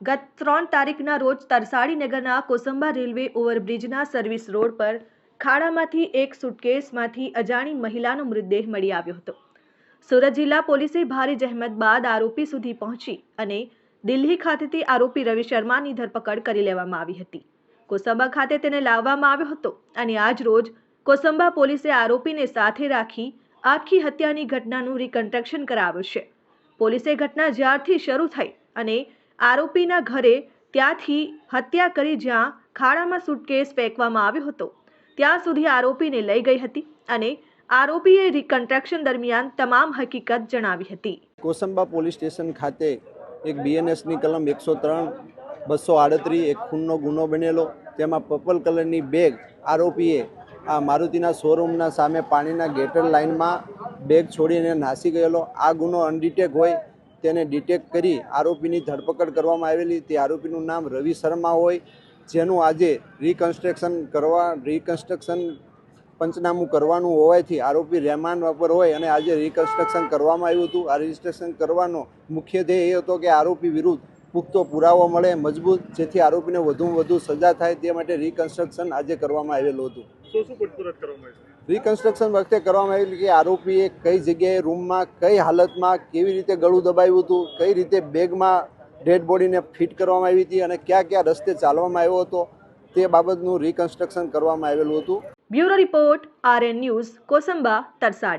ગત ત્રણ તારીખના રોજ તરસાડી નગરના કોસંબા રેલવે ઓવરબ્રિજના સર્વિસ રોડ પર ખાડામાંથી એક સુટકેસમાંથી અજાણી મહિલાનો મૃતદેહ મળી આવ્યો હતો. સુરત જિલ્લા પોલીસે ભારે જહેમત બાદ આરોપી સુધી પહોંચી અને દિલ્હી ખાતેથી આરોપી રવિ શર્માની ધરપકડ કરી લેવામાં આવી હતી. કોસંબા ખાતે તેને લાવવામાં આવ્યો હતો અને આજ રોજ કોસંબા પોલીસે આરોપીને સાથે રાખી આખી હત્યાની ઘટનાનું રિકન્સ્ટ્રક્શન કરાવ્યું છે. પોલીસે ઘટના જ્યારથી શરૂ થઈ અને આરોપીના ઘરે ત્યાંથી હત્યા કરી જ્યાં ખાડામાં સુટકેસ ફેંકવામાં આવ્યો હતો. ત્યાં સુધી આરોપીને લઈ ગઈ હતી અને આરોપીએ રિકન્સ્ટ્રક્શન દરમિયાન તમામ હકીકત જણાવી હતી. કોસંબા પોલીસ સ્ટેશન ખાતે એક બીએનએસની કલમ એકસો ત્રણ, બસો આડત્રીસ, એક ખૂનનો ગુનો બનેલો. તેમાં પર્પલ કલરની બેગ આરોપીએ આ મારુતિના શોરૂમના સામે પાણીના ગેટર લાઇનમાં બેગ છોડીને નાસી ગયેલો. આ ગુનો અનડિટેક હોય તેને ડિટેક્ટ કરી આરોપીની ધરપકડ કરવામાં આવેલી. તે આરોપીનું નામ રવિ શર્મા હોય, જેનું આજે રિકન્સ્ટ્રક્શન કરવા રિકન્સ્ટ્રક્શન પંચનામું કરવાનું હોવાથી આરોપી રહેમાન પર હોય અને આજે રિકન્સ્ટ્રક્શન કરવામાં આવ્યું હતું. આ રજિસ્ટ્રેશન કરવાનો મુખ્ય ધ્યેય એ હતો કે આરોપી વિરુદ્ધ પુખ્તો પુરાવો મળે, મજબૂત, જેથી આરોપીને વધુમાં વધુ સજા થાય, તે માટે રિકન્સ્ટ્રક્શન આજે કરવામાં આવેલું હતું. શું શું પૂછપરછ કરવામાં આવી રિકન્સ્ટ્રક્શન વખતે કરવામાં આવેલું કે આરોપીએ કઈ જગ્યાએ રૂમમાં કઈ હાલતમાં કેવી રીતે ગળું દબાવ્યું હતું, કઈ રીતે બેગમાં ડેડ બોડીને ફિટ કરવામાં આવી હતી અને કયા કયા રસ્તે ચાલવામાં આવ્યો હતો, તે બાબતનું રિકન્સ્ટ્રક્શન કરવામાં આવેલું હતું. Bureau report RN news Kosamba Tarsadi